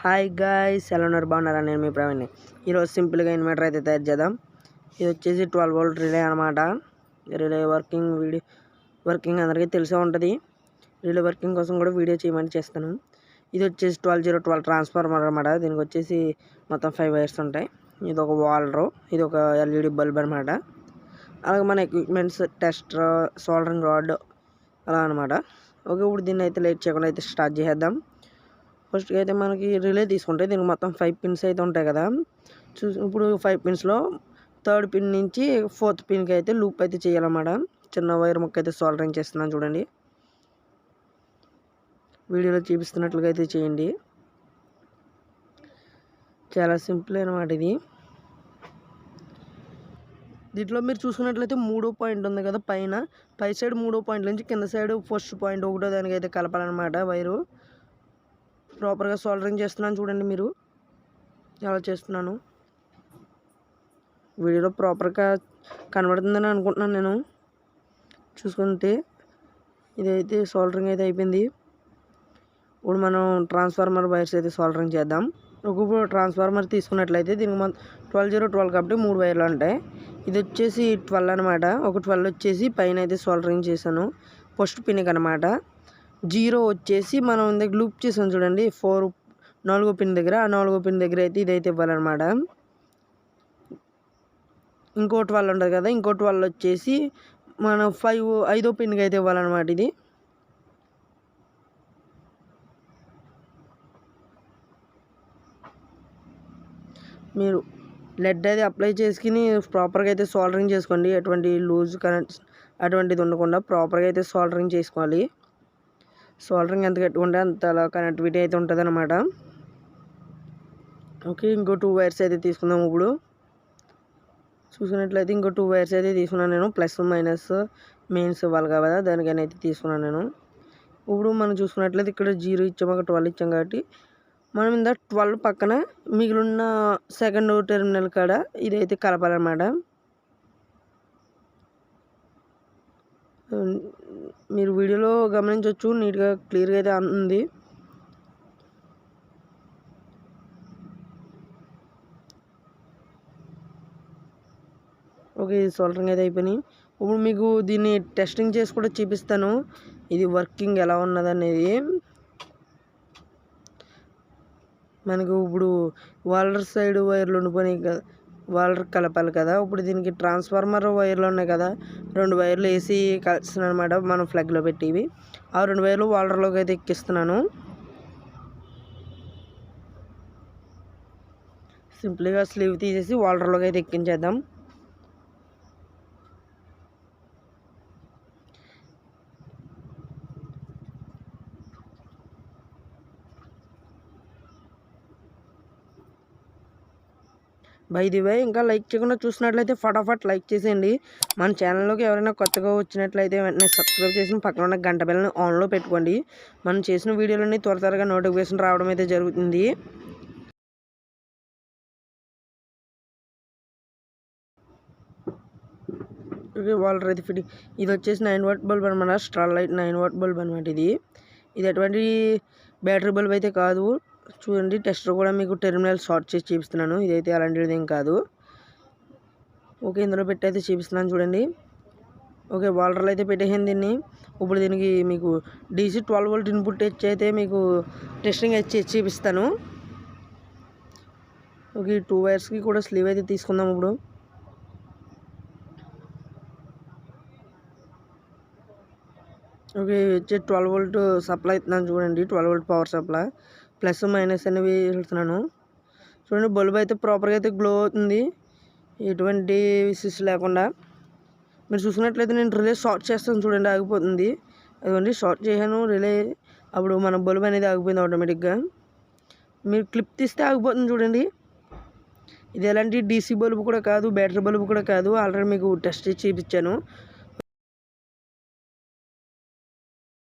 Hi guys ఎలా ఉన్నారు? బాగున్నారా? నేను మీ ప్రవీణ్. ఈరోజు సింపుల్గా ఇన్వర్టర్ అయితే తయారు చేద్దాం. ఇది వచ్చేసి ట్వెల్వ్ వోల్ట్ రిలే అనమాట రిలే వర్కింగ్ వీడియో వర్కింగ్ అందరికీ తెలిసే ఉంటుంది. రిలే వర్కింగ్ కోసం కూడా వీడియో చేయమని చేస్తాను. ఇది వచ్చేసి ట్వెల్వ్ జీరో ట్వెల్వ్ ట్రాన్స్ఫార్మర్ అనమాట దీనికి వచ్చేసి మొత్తం ఫైవ్ వైర్స్ ఉంటాయి. ఇది ఒక వాలరు ఇది ఒక ఎల్ఈడి బల్బ్ అనమాట అలాగే మన ఎక్విప్మెంట్స్ టెస్టర్ సోల్డరింగ్ రాడ్ అలా అనమాట ఓకే ఇప్పుడు దీన్ని అయితే లేట్ చేయకుండా అయితే స్టార్ట్ చేసేద్దాం. ఫస్ట్ అయితే మనకి రిలే తీసుకుంటే దీనికి మొత్తం ఫైవ్ పిన్స్ అయితే ఉంటాయి కదా. చూసి ఇప్పుడు ఫైవ్ పిన్స్లో థర్డ్ పిన్ నుంచి ఫోర్త్ పిన్కి అయితే లూప్ అయితే చేయాలన్నమాట. చిన్న వైర్ ముక్క అయితే సోల్డరింగ్ చేస్తున్నాను చూడండి. వీడియోలో చూపిస్తున్నట్లుగా అయితే చేయండి. చాలా సింపుల్ అనమాట ఇది. దీంట్లో మీరు చూసుకున్నట్లయితే మూడో పాయింట్ ఉంది కదా పైన. పై సైడ్ మూడో పాయింట్ నుంచి కింద సైడ్ ఫస్ట్ పాయింట్ ఒకటో దానికి అయితే కలపాలన్నమాట వైరు ప్రాపర్గా సోల్డరింగ్ చేస్తున్నాను చూడండి మీరు. ఎలా చేస్తున్నాను? వీడియోలో ప్రాపర్గా కనబడుతుందని అనుకుంటున్నాను నేను. చూసుకుంటే ఇదైతే సోల్డరింగ్ అయితే అయిపోయింది. ఇప్పుడు మనం ట్రాన్స్ఫార్మర్ వైర్స్ అయితే సోల్డరింగ్ చేద్దాం. ఇప్పుడు ట్రాన్స్ఫార్మర్ తీసుకున్నట్లయితే దీనికి మన ట్వెల్వ్ జీరో ట్వెల్వ్ కాబట్టి మూడు వైర్లు ఉంటాయి. ఇది వచ్చేసి ట్వెల్వ్ అనమాట ఒక ట్వెల్వ్ వచ్చేసి పైన అయితే సోల్డరింగ్ చేశాను. ఫస్ట్ పిన్నిక్ అనమాట జీరో వచ్చేసి మనం ఇందాక లూప్ చేసాం చూడండి. ఫోర్ నాలుగో పిన్ దగ్గర ఆ నాలుగో పిన్ దగ్గర అయితే ఇదైతే ఇవ్వాలన్నమాట. ఇంకో ట్వెల్వ్ ఉంటుంది కదా ఇంకో ట్వెల్వ్ వచ్చేసి మన ఫైవ్ ఐదో పిన్కి అయితే ఇవ్వాలన్నమాట ఇది. మీరు లెడ్ అది అప్లై చేసుకుని ప్రాపర్గా అయితే సోల్డరింగ్ చేసుకోండి. ఎటువంటి లూజ్ కనెక్ట్ అటువంటిది ఉండకుండా ప్రాపర్గా అయితే సోల్డరింగ్ చేసుకోవాలి. సోల్డరింగ్ ఎంత కట్టుకుంటే అంత అలా కనెక్టివిటీ అయితే ఉంటుంది అనమాట ఓకే ఇంకో టూ వైర్స్ అయితే తీసుకుందాం ఇప్పుడు. చూసినట్లయితే ఇంకో టూ వైర్స్ అయితే తీసుకున్నాను నేను ప్లస్ మైనస్ మెయిన్స్ ఇవ్వాలి కదా దానికైనా అయితే తీసుకున్నాను నేను. ఇప్పుడు మనం చూసుకున్నట్లయితే ఇక్కడ జీరో ఇచ్చాము అక్కడ ట్వెల్వ్ ఇచ్చాం కాబట్టి మనం ఇందా ట్వెల్వ్ పక్కన మిగిలిన సెకండ్ టెర్మినల్ కాడ ఇదైతే కలపాలన్నమాట. మీరు వీడియోలో గమనించవచ్చు నీట్గా క్లియర్గా అయితే ఉంది. ఓకే సోల్డరింగ్ అయితే అయిపోయినాయి. ఇప్పుడు మీకు దీన్ని టెస్టింగ్ చేసి కూడా చూపిస్తాను. ఇది వర్కింగ్ ఎలా ఉన్నది అనేది మనకు ఇప్పుడు వాలర్ సైడ్ వైర్లు ఉండిపోయినాయి కదా. వాల్డర్ కలపాలి కదా. ఇప్పుడు దీనికి ట్రాన్స్ఫార్మర్ వైర్లు ఉన్నాయి కదా. రెండు వైర్లు వేసి కలిస్తున్నాను అనమాట మనం ఫ్లగ్లో పెట్టివి. ఆ రెండు వైర్లు వాల్డర్లోకి అయితే ఎక్కిస్తున్నాను. సింపుల్గా స్లీవ్ తీసేసి వాల్డర్లోకి అయితే ఎక్కించేద్దాం. బై ది వే ఇంకా లైక్ చేయకుండా చూసినట్లయితే ఫటాఫట్ లైక్ చేసేయండి. మన ఛానల్లోకి ఎవరైనా కొత్తగా వచ్చినట్లయితే వెంటనే సబ్స్క్రైబ్ చేసి పక్కన ఉన్న గంట బిల్లని ఆన్లో పెట్టుకోండి. మనం చేసిన వీడియోలన్నీ త్వర త్వరగా నోటిఫికేషన్ రావడం అయితే జరుగుతుంది. ఓకే వాల్ రైతు ఫిట్టింగ్ ఇది వచ్చేసి నైన్ వాట్ బల్బ్ అనమాట star light nine watt bulb అనమాట ఇది. ఇది ఎటువంటి బ్యాటరీ బల్బ్ అయితే కాదు. చూడండి టెస్టర్ కూడా మీకు టెర్మినల్ షార్ట్ చేసి చూపిస్తున్నాను. ఇదైతే అలాంటిది ఏం కాదు. ఓకే ఇందులో పెట్టి అయితే చూపిస్తున్నాను చూడండి. ఓకే వాల్టర్లు అయితే పెట్టేసాను దీన్ని. ఇప్పుడు దీనికి మీకు డీసీ ట్వెల్వ్ వోల్ట్ ఇన్పుట్ ఇచ్చి అయితే మీకు టెస్టింగ్ అయితే చూపిస్తాను. ఓకే టూ వైర్స్కి కూడా స్లీవ్ అయితే తీసుకుందాం ఇప్పుడు. ఓకే వచ్చి ట్వెల్వ్ వోల్ట్ సప్లై ఇస్తున్నాను చూడండి twelve volt power supply. Plus minus అనేవి వెళ్తున్నాను చూడండి బల్బ్ అయితే ప్రాపర్గా అయితే గ్లో అవుతుంది. ఎటువంటి విసిస్ లేకుండా. మీరు చూసినట్లయితే నేను రిలే షార్ట్ చేస్తాను చూడండి ఆగిపోతుంది. అదిగోండి షార్ట్ చేశాను రిలే అప్పుడు మన బల్బ్ అనేది ఆగిపోయింది ఆటోమేటిక్గా మీరు క్లిప్ తీస్తే ఆగిపోతుంది చూడండి. ఇది ఎలాంటి డీసీ బల్బు కూడా కాదు బ్యాటరీ బల్బు కూడా కాదు. ఆల్రెడీ మీకు టెస్ట్ చేసి చూపించాను.